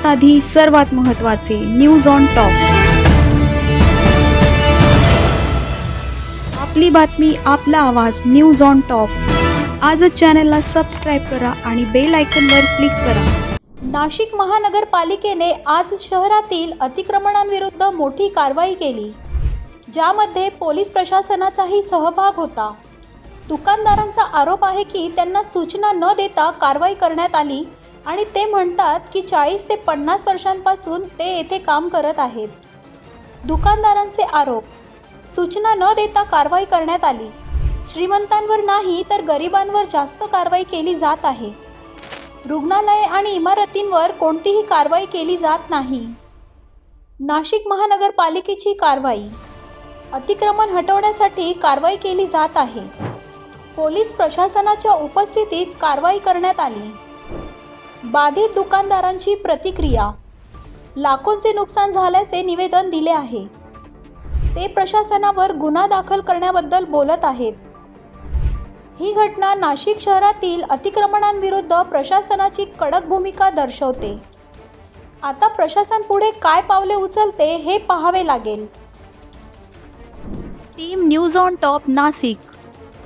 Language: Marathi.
सर्वात आधी सर्वात महत्त्वाचे न्यूज ऑन टॉप आपली बातमी आपला आवाज न्यूज ऑन टॉप आजच चॅनलला सबस्क्राईब करा आणि बेल आयकनवर क्लिक करा. नाशिक महानगरपालिकेने आज शहरातील अतिक्रमणांविरुद्ध मोठी कारवाई केली ज्यामध्ये पोलीस प्रशासनाचाही सहभाग होता. दुकानदारांचा आरोप आहे की त्यांना सूचना न देता कारवाई करण्यात आली आणि ते म्हणतात की चाळीस ते पन्नास वर्षांपासून ते येथे काम करत आहेत. दुकानदारांचे आरोप. सूचना न देता कारवाई करण्यात आली. श्रीमंतांवर नाही तर गरिबांवर जास्त कारवाई केली जात आहे. रुग्णालये आणि इमारतींवर कोणतीही कारवाई केली जात नाही. नाशिक महानगरपालिकेची कारवाई. अतिक्रमण हटवण्यासाठी कारवाई केली जात आहे. पोलीस प्रशासनाच्या उपस्थितीत कारवाई करण्यात आली. बाधित दुकानदारांची प्रतिक्रिया. लाखोंचे नुकसान झाल्याचे निवेदन दिले आहे. ते प्रशासनावर गुन्हा दाखल करण्याबद्दल बोलत आहेत. ही घटना नाशिक शहरातील अतिक्रमणांविरुद्ध प्रशासनाची कडक भूमिका दर्शवते. आता प्रशासन पुढे काय पावले उचलते हे पाहावे लागेल. Team news on top Nashik.